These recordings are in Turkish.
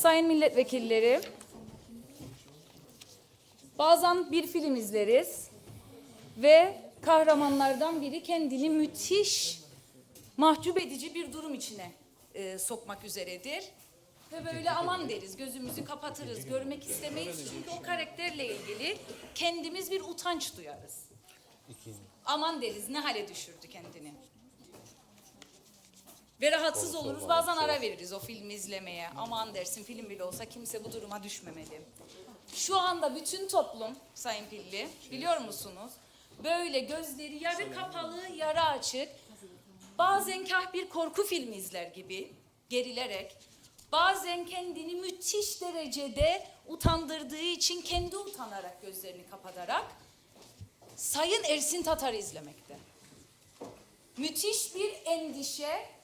sayın milletvekilleri, bazen bir film izleriz ve kahramanlardan biri kendini müthiş mahcup edici bir durum içine e, sokmak üzeredir. Ve böyle aman deriz, gözümüzü kapatırız, görmek istemeyiz. Çünkü o karakterle ilgili kendimiz bir utanç duyarız. Aman deriz, ne hale düşürdü kendini. Ve rahatsız oluruz, bazen ara veririz o filmi izlemeye. Aman dersin, film bile olsa kimse bu duruma düşmemeli. Şu anda bütün toplum, Sayın Pilli, biliyor musunuz? Böyle gözleri yarı kapalı, yarı açık, bazen kah bir korku filmi izler gibi gerilerek, bazen kendini müthiş derecede utandırdığı için kendi utanarak gözlerini kapatarak Sayın Ersin Tatar'ı izlemekte. Müthiş bir endişe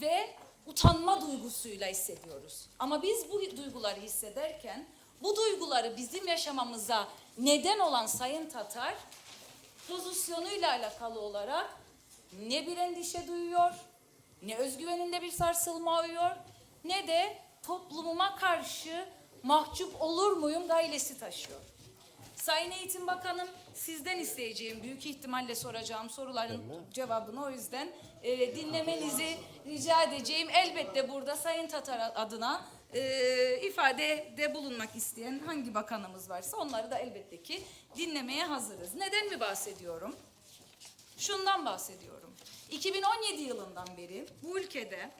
ve utanma duygusuyla hissediyoruz. Ama biz bu duyguları hissederken bu duyguları bizim yaşamamıza neden olan Sayın Tatar pozisyonuyla alakalı olarak ne bir endişe duyuyor, ne özgüveninde bir sarsılma uyuyor, ne de toplumuma karşı mahcup olur muyum gailesi taşıyor. Sayın Eğitim Bakanım, sizden isteyeceğim, büyük ihtimalle soracağım soruların cevabını o yüzden e, dinlemenizi rica edeceğim. Elbette burada Sayın Tatar adına e, ifadede bulunmak isteyen hangi bakanımız varsa onları da elbette ki dinlemeye hazırız. Neden mi bahsediyorum? Şundan bahsediyorum. 2017 yılından beri bu ülkede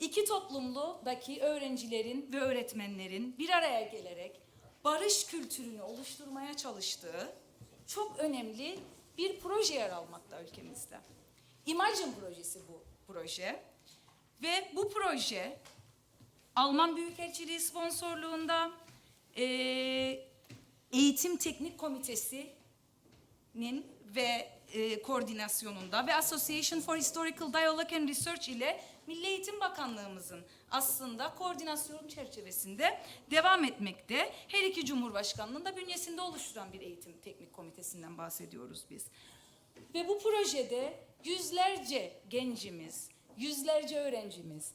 iki toplumdaki öğrencilerin ve öğretmenlerin bir araya gelerek barış kültürünü oluşturmaya çalıştığı çok önemli bir proje yer almakta ülkemizde. Imagine projesi bu proje ve bu proje Alman Büyükelçiliği sponsorluğunda eee, Eğitim Teknik Komitesi'nin ve e, koordinasyonunda ve Association for Historical Dialogue and Research ile Milli Eğitim Bakanlığımızın aslında koordinasyon çerçevesinde devam etmekte. Her iki Cumhurbaşkanlığının da bünyesinde oluşturan bir eğitim teknik komitesinden bahsediyoruz biz. Ve bu projede yüzlerce gencimiz, yüzlerce öğrencimiz,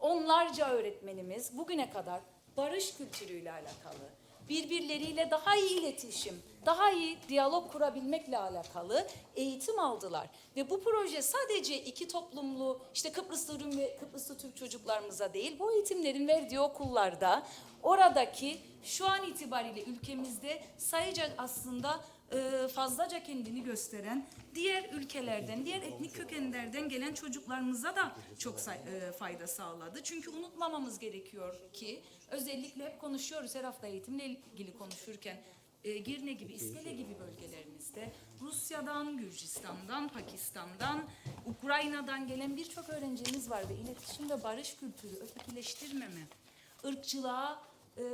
onlarca öğretmenimiz bugüne kadar barış kültürüyle alakalı, birbirleriyle daha iyi iletişim, daha iyi diyalog kurabilmekle alakalı eğitim aldılar. Ve bu proje sadece iki toplumlu, işte Kıbrıslı Rum ve Kıbrıslı Türk çocuklarımıza değil, bu eğitimlerin verdiği okullarda oradaki şu an itibariyle ülkemizde sayıca aslında e, fazlaca kendini gösteren diğer ülkelerden, diğer etnik kökenlerden gelen çocuklarımıza da çok e, fayda sağladı. Çünkü unutmamamız gerekiyor ki özellikle hep konuşuyoruz her hafta eğitimle ilgili konuşurken e, Girne gibi, İskele gibi bölgelerimizde Rusya'dan, Gürcistan'dan, Pakistan'dan, Ukrayna'dan gelen birçok öğrencimiz var ve iletişim ve barış kültürü, ötekileştirmeme, ırkçılığa e,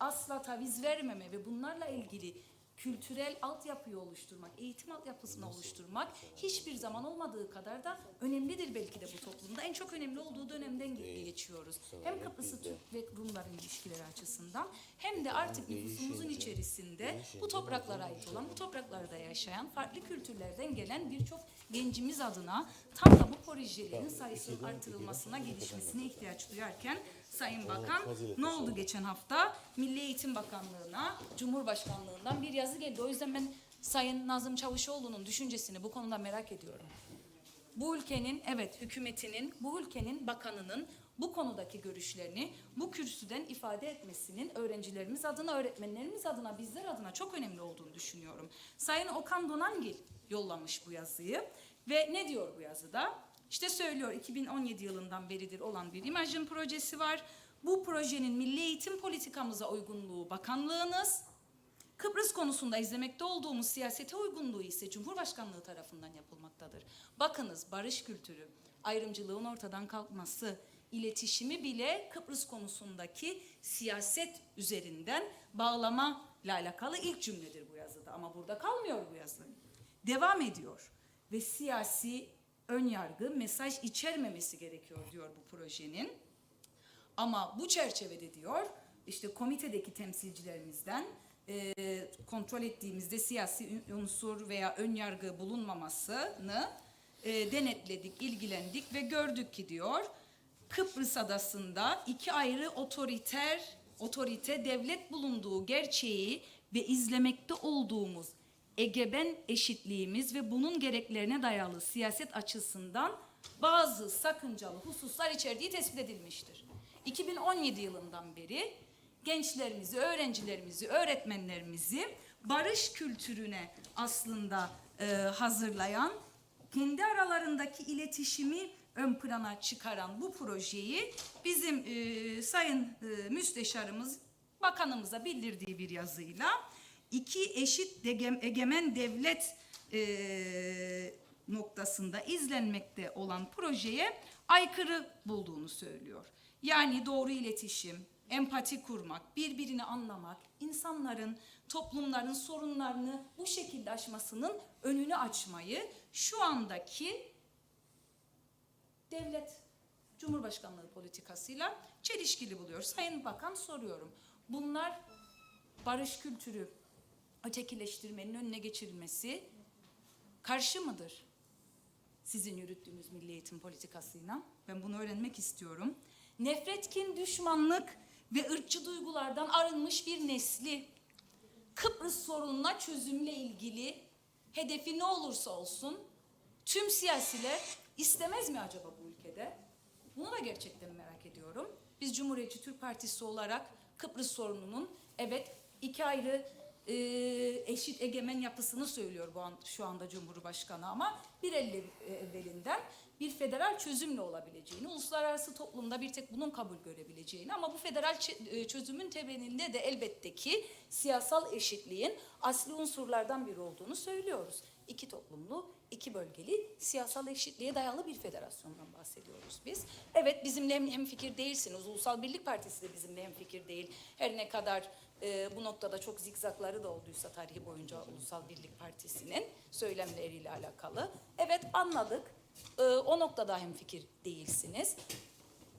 asla taviz vermeme ve bunlarla ilgili kültürel altyapıyı oluşturmak, eğitim altyapısını oluşturmak hiçbir zaman olmadığı kadar da önemlidir belki de bu toplumda. En çok önemli olduğu dönemden ge- geçiyoruz. Hem Kıbrıslı Türk ve Rumların ilişkileri açısından hem de artık nüfusumuzun içerisinde bu topraklara ait olan, bu topraklarda yaşayan farklı kültürlerden gelen birçok gencimiz adına tam da bu projelerin sayısının artırılmasına, gelişmesine ihtiyaç duyarken Sayın Bakan ne oldu geçen hafta? Milli Eğitim Bakanlığı'na, Cumhurbaşkanlığından bir yazı geldi. O yüzden ben Sayın Nazım Çavuşoğlu'nun düşüncesini bu konuda merak ediyorum. Bu ülkenin, evet hükümetinin, bu ülkenin bakanının bu konudaki görüşlerini bu kürsüden ifade etmesinin öğrencilerimiz adına, öğretmenlerimiz adına, bizler adına çok önemli olduğunu düşünüyorum. Sayın Okan Donangil yollamış bu yazıyı ve ne diyor bu yazıda? İşte söylüyor 2017 yılından beridir olan bir Imagine projesi var. Bu projenin milli eğitim politikamıza uygunluğu bakanlığınız, Kıbrıs konusunda izlemekte olduğumuz siyasete uygunluğu ise Cumhurbaşkanlığı tarafından yapılmaktadır. Bakınız barış kültürü, ayrımcılığın ortadan kalkması, iletişimi bile Kıbrıs konusundaki siyaset üzerinden bağlama ile alakalı ilk cümledir bu yazıda. Ama burada kalmıyor bu yazı. Devam ediyor ve siyasi ön yargı, mesaj içermemesi gerekiyor diyor bu projenin. Ama bu çerçevede diyor işte komitedeki temsilcilerimizden e, kontrol ettiğimizde siyasi unsur veya ön yargı bulunmamasını e, denetledik, ilgilendik ve gördük ki diyor Kıbrıs adasında iki ayrı otoriter, otorite devlet bulunduğu gerçeği ve izlemekte olduğumuz egemen eşitliğimiz ve bunun gereklerine dayalı siyaset açısından bazı sakıncalı hususlar içerdiği tespit edilmiştir. 2017 yılından beri gençlerimizi, öğrencilerimizi, öğretmenlerimizi barış kültürüne aslında e, hazırlayan, kendi aralarındaki iletişimi ön plana çıkaran bu projeyi bizim e, sayın e, müsteşarımız bakanımıza bildirdiği bir yazıyla iki eşit dege- egemen devlet e, noktasında izlenmekte olan projeye aykırı bulduğunu söylüyor. Yani doğru iletişim, empati kurmak, birbirini anlamak, insanların, toplumların sorunlarını bu şekilde aşmasının önünü açmayı şu andaki devlet Cumhurbaşkanlığı politikasıyla çelişkili buluyor. Sayın Bakan soruyorum. Bunlar barış kültürü, ötekileştirmenin önüne geçirilmesi karşı mıdır? Sizin yürüttüğünüz milli eğitim politikasıyla. Ben bunu öğrenmek istiyorum. Nefret, kin, düşmanlık ve ırkçı duygulardan arınmış bir nesli Kıbrıs sorununa çözümle ilgili hedefi ne olursa olsun tüm siyasiler istemez mi acaba bu ülkede? Bunu da gerçekten merak ediyorum. Biz Cumhuriyetçi Türk Partisi olarak Kıbrıs sorununun evet iki ayrı e, eşit egemen yapısını söylüyor bu an, şu anda Cumhurbaşkanı ama bir elle evvelinden bir federal çözümle olabileceğini, uluslararası toplumda bir tek bunun kabul görebileceğini ama bu federal e, çözümün temelinde de elbette ki siyasal eşitliğin asli unsurlardan biri olduğunu söylüyoruz. İki toplumlu, iki bölgeli siyasal eşitliğe dayalı bir federasyondan bahsediyoruz biz. Evet bizimle hem fikir değilsiniz. Ulusal Birlik Partisi de bizimle hem fikir değil. Her ne kadar e, bu noktada çok zikzakları da olduysa tarihi boyunca Ulusal Birlik Partisi'nin söylemleriyle alakalı. Evet anladık. E, o noktada hem fikir değilsiniz.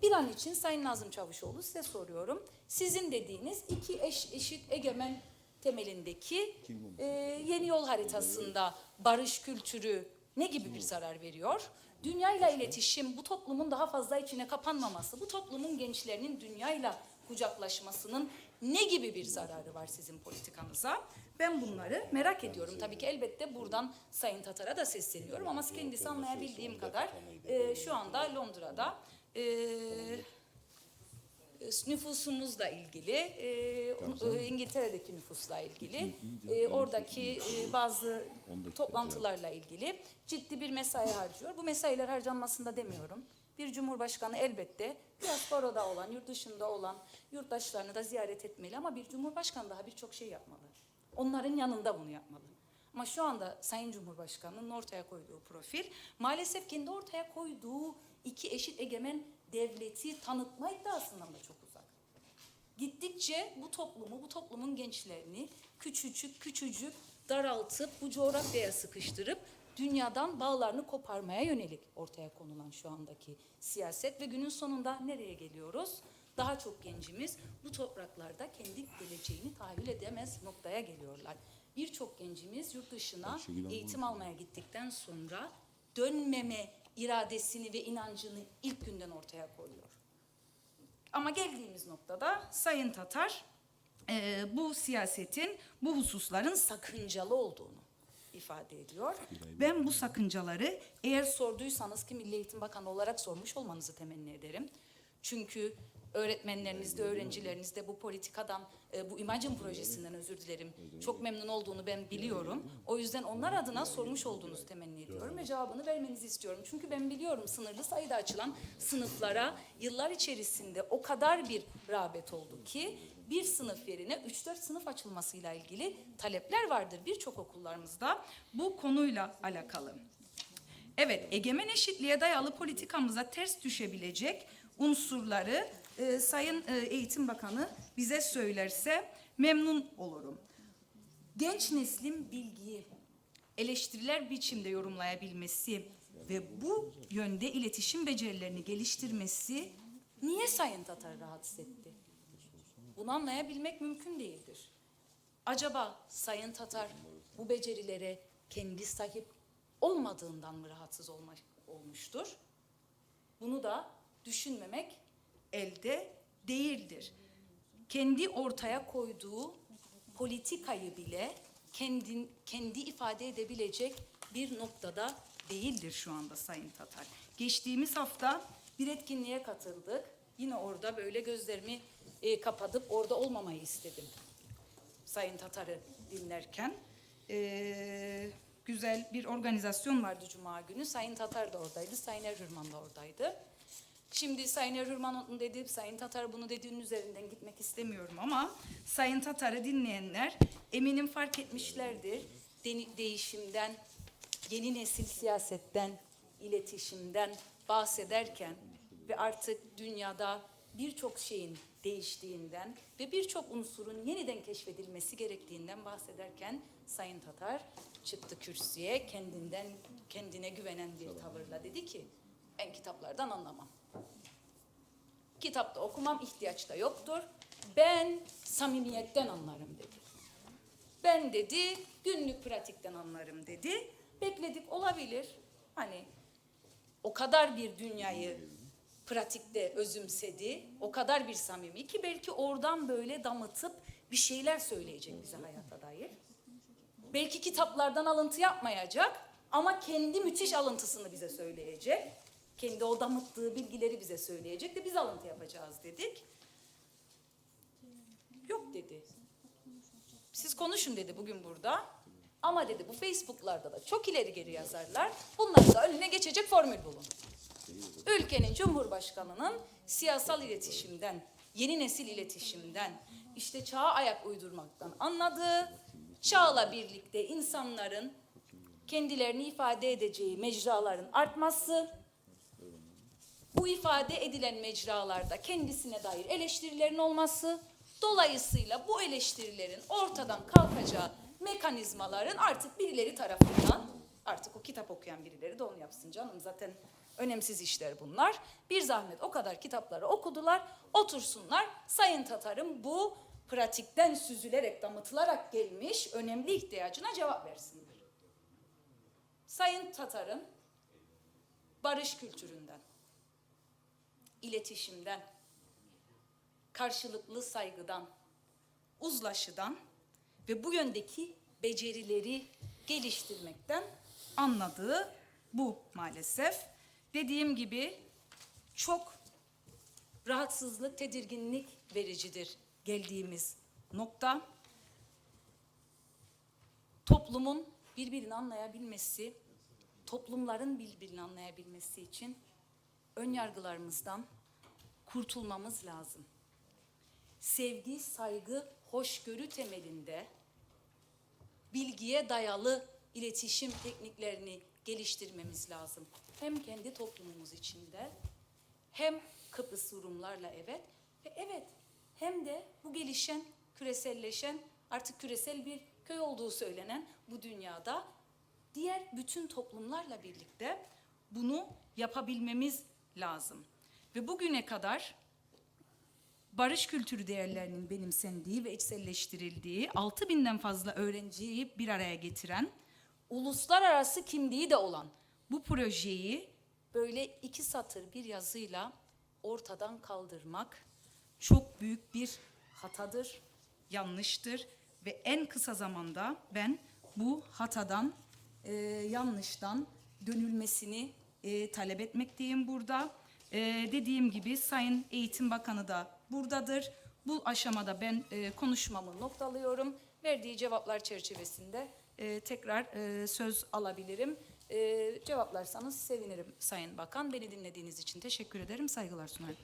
Bir an için Sayın Nazım Çavuşoğlu size soruyorum. Sizin dediğiniz iki eş, eşit egemen temelindeki e, yeni yol haritasında barış kültürü ne gibi bir zarar veriyor? Dünyayla iletişim, bu toplumun daha fazla içine kapanmaması, bu toplumun gençlerinin dünyayla kucaklaşmasının ne gibi bir zararı var sizin politikanıza? Ben bunları merak ediyorum. Tabii ki elbette buradan Sayın Tatar'a da sesleniyorum ama kendisi anlayabildiğim kadar e, şu anda Londra'da e, nüfusumuzla ilgili, e, e, İngiltere'deki nüfusla ilgili, e, oradaki e, bazı toplantılarla ilgili ciddi bir mesai harcıyor. Bu mesailer harcanmasında demiyorum. Bir cumhurbaşkanı elbette diasporada olan, yurt dışında olan yurttaşlarını da ziyaret etmeli ama bir cumhurbaşkanı daha birçok şey yapmalı. Onların yanında bunu yapmalı. Ama şu anda Sayın Cumhurbaşkanı'nın ortaya koyduğu profil maalesef kendi ortaya koyduğu iki eşit egemen devleti tanıtma iddiasından da çok uzak. Gittikçe bu toplumu, bu toplumun gençlerini küçücük küçücük daraltıp bu coğrafyaya sıkıştırıp dünyadan bağlarını koparmaya yönelik ortaya konulan şu andaki siyaset ve günün sonunda nereye geliyoruz? Daha çok gencimiz bu topraklarda kendi geleceğini tahayyül edemez noktaya geliyorlar. Birçok gencimiz yurt dışına eğitim almaya gittikten sonra dönmeme iradesini ve inancını ilk günden ortaya koyuyor. Ama geldiğimiz noktada Sayın Tatar e, bu siyasetin, bu hususların sakıncalı olduğunu ifade ediyor. Ben bu sakıncaları eğer sorduysanız ki Milli Eğitim Bakanı olarak sormuş olmanızı temenni ederim. Çünkü öğretmenleriniz de öğrencileriniz de bu politikadan, e, bu imajın projesinden özür dilerim. Çok memnun olduğunu ben biliyorum. O yüzden onlar adına sormuş olduğunuzu temenni ediyorum ve cevabını vermenizi istiyorum. Çünkü ben biliyorum sınırlı sayıda açılan sınıflara yıllar içerisinde o kadar bir rağbet oldu ki bir sınıf yerine 3-4 sınıf açılmasıyla ilgili talepler vardır birçok okullarımızda bu konuyla alakalı. Evet, egemen eşitliğe dayalı politikamıza ters düşebilecek unsurları e, Sayın e, Eğitim Bakanı bize söylerse memnun olurum. Genç neslin bilgiyi eleştiriler biçimde yorumlayabilmesi ve bu yönde iletişim becerilerini geliştirmesi niye Sayın Tatar rahatsız etti? Bunu anlayabilmek mümkün değildir. Acaba Sayın Tatar bu becerilere kendi sahip olmadığından mı rahatsız olma, olmuştur? Bunu da düşünmemek elde değildir. Kendi ortaya koyduğu politikayı bile kendin, kendi ifade edebilecek bir noktada değildir şu anda Sayın Tatar. Geçtiğimiz hafta bir etkinliğe katıldık. Yine orada böyle gözlerimi e, kapatıp orada olmamayı istedim. Sayın Tatar'ı dinlerken. Ee, güzel bir organizasyon vardı Cuma günü. Sayın Tatar da oradaydı, Sayın Erhürman da oradaydı. Şimdi Sayın Erhürman onu dedi, Sayın Tatar bunu dediğinin üzerinden gitmek istemiyorum ama Sayın Tatar'ı dinleyenler eminim fark etmişlerdir. Deni- değişimden, yeni nesil siyasetten, iletişimden bahsederken ve artık dünyada birçok şeyin değiştiğinden ve birçok unsurun yeniden keşfedilmesi gerektiğinden bahsederken Sayın Tatar çıktı kürsüye kendinden kendine güvenen bir tavırla dedi ki ben kitaplardan anlamam. Kitapta okumam ihtiyaç da yoktur. Ben samimiyetten anlarım dedi. Ben dedi günlük pratikten anlarım dedi. Bekledik olabilir. Hani o kadar bir dünyayı pratikte özümsedi, o kadar bir samimi ki belki oradan böyle damıtıp bir şeyler söyleyecek bize hayata dair. Belki kitaplardan alıntı yapmayacak ama kendi müthiş alıntısını bize söyleyecek. Kendi o damıttığı bilgileri bize söyleyecek de biz alıntı yapacağız dedik. Yok dedi. Siz konuşun dedi bugün burada. Ama dedi bu Facebook'larda da çok ileri geri yazarlar. Bunların da önüne geçecek formül bulun. Ülkenin Cumhurbaşkanı'nın siyasal iletişimden, yeni nesil iletişimden, işte çağa ayak uydurmaktan anladığı, çağla birlikte insanların kendilerini ifade edeceği mecraların artması, bu ifade edilen mecralarda kendisine dair eleştirilerin olması, dolayısıyla bu eleştirilerin ortadan kalkacağı mekanizmaların artık birileri tarafından, artık o kitap okuyan birileri de onu yapsın canım. Zaten önemsiz işler bunlar. Bir zahmet o kadar kitapları okudular, otursunlar. Sayın Tatar'ın bu pratikten süzülerek, damıtılarak gelmiş önemli ihtiyacına cevap versinler. Sayın Tatar'ın barış kültüründen, iletişimden, karşılıklı saygıdan, uzlaşıdan ve bu yöndeki becerileri geliştirmekten anladığı bu maalesef. Dediğim gibi çok rahatsızlık, tedirginlik vericidir geldiğimiz nokta. Toplumun birbirini anlayabilmesi, toplumların birbirini anlayabilmesi için ön yargılarımızdan kurtulmamız lazım. Sevgi, saygı, hoşgörü temelinde bilgiye dayalı iletişim tekniklerini geliştirmemiz lazım. Hem kendi toplumumuz içinde hem Kıbrıs Rumlarla evet ve evet hem de bu gelişen, küreselleşen, artık küresel bir köy olduğu söylenen bu dünyada diğer bütün toplumlarla birlikte bunu yapabilmemiz lazım. Ve bugüne kadar barış kültürü değerlerinin benimsendiği ve içselleştirildiği 6000'den fazla öğrenciyi bir araya getiren uluslararası kimliği de olan bu projeyi böyle iki satır bir yazıyla ortadan kaldırmak çok büyük bir hatadır, yanlıştır ve en kısa zamanda ben bu hatadan, e, yanlıştan dönülmesini e, talep etmekteyim burada. E, dediğim gibi Sayın Eğitim Bakanı da buradadır. Bu aşamada ben e, konuşmamı noktalıyorum. Verdiği cevaplar çerçevesinde e, tekrar e, söz alabilirim. E, cevaplarsanız sevinirim Sayın Bakan. Beni dinlediğiniz için teşekkür ederim. Saygılar sunarım.